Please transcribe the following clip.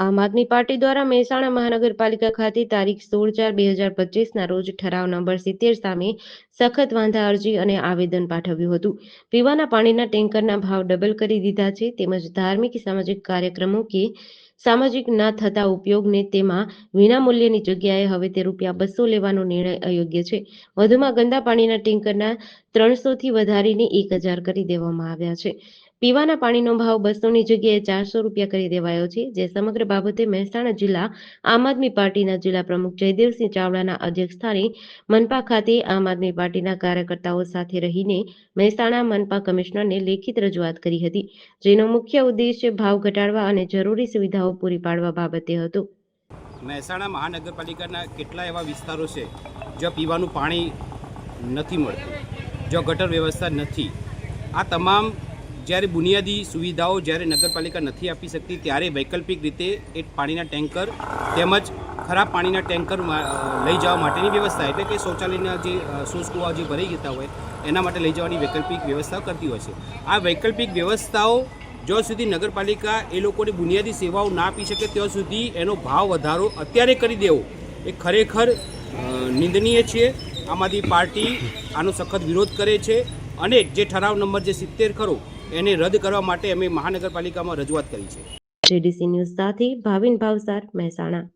આમ આદમી પાર્ટી દ્વારા મહેસાણા મહાનગરપાલિકા ખાતે તારીખ સોળ ચાર બે હજાર પચીસના રોજ ઠરાવ નંબર સિત્તેર સામે સખત વાંધા અરજી અને આવેદન પાઠવ્યું હતું. પીવાના પાણીના ટેન્કરના ભાવ ડબલ કરી દીધા છે તેમજ ધાર્મિક સામાજિક કાર્યક્રમો કે સામાજિક ના થતા ઉપયોગને તેમાં વિનામૂલ્યની જગ્યાએ હવે તે રૂપિયા બસો લેવાનો નિર્ણય અયોગ્ય છે. વધુમાં ગંદા પાણીના ટેન્કરના ત્રણસોથી વધારીને એક હજાર કરી દેવામાં આવ્યા છે. પીવાના પાણીનો ભાવ બસોની જગ્યાએ ચારસો રૂપિયા કરી દેવાયો છે, જે સમગ્ર બાબતે મહેસાણા જિલ્લા આમ આદમી પાર્ટીના જિલ્લા પ્રમુખ જયદેવસિંહ ચાવડાના અધ્યક્ષસ્થાને મનપા ખાતે આમ આદમી પાર્ટીના કાર્યકર્તાઓ સાથે રહીને મહેસાણા મનપા કમિશનરને લેખિત રજૂઆત કરી હતી, જેનો મુખ્ય ઉદ્દેશ્ય ભાવ ઘટાડવા અને જરૂરી સુવિધાઓ પૂરી પાડવા બાબતે હતો. મહેસાણા મહાનગરપાલિકાના કેટલા એવા વિસ્તારો છે, જ્યાં પીવાનું પાણી નથી મળતું, જ્યાં ગટર વ્યવસ્થા નથી. આ તમામ જ્યારે બુનિયાદી સુવિધાઓ જ્યારે નગરપાલિકા નથી આપી શકતી, ત્યારે વૈકલ્પિક રીતે એ પાણીના ટેન્કર તેમજ ખરાબ પાણીના ટેન્કર લઈ જવા માટેની વ્યવસ્થા એટલે કે શૌચાલયના જે શોષકુવા જે ભરાઈ જતા હોય, એના માટે લઈ જવાની વૈકલ્પિક વ્યવસ્થા કરતી હોય છે. આ વૈકલ્પિક વ્યવસ્થાઓ જ્યાં સુધી નગરપાલિકા એ લોકોને બુનિયાદી સેવાઓ ના આપી શકે, ત્યાં સુધી એનો ભાવ વધારો અત્યારે કરી દેવો એ ખરેખર નિંદનીય છે. આમ આદમી પાર્ટી આનો સખત વિરોધ કરે છે અને જે ઠરાવ નંબર જે સિત્તેર ખરો એને રદ કરવા માટે અમે મહાનગરપાલિકામાં રજૂઆત કરી છે. જેડીસી ન્યૂઝ સાથે ભાવિન ભાવસાર મહેસાણા.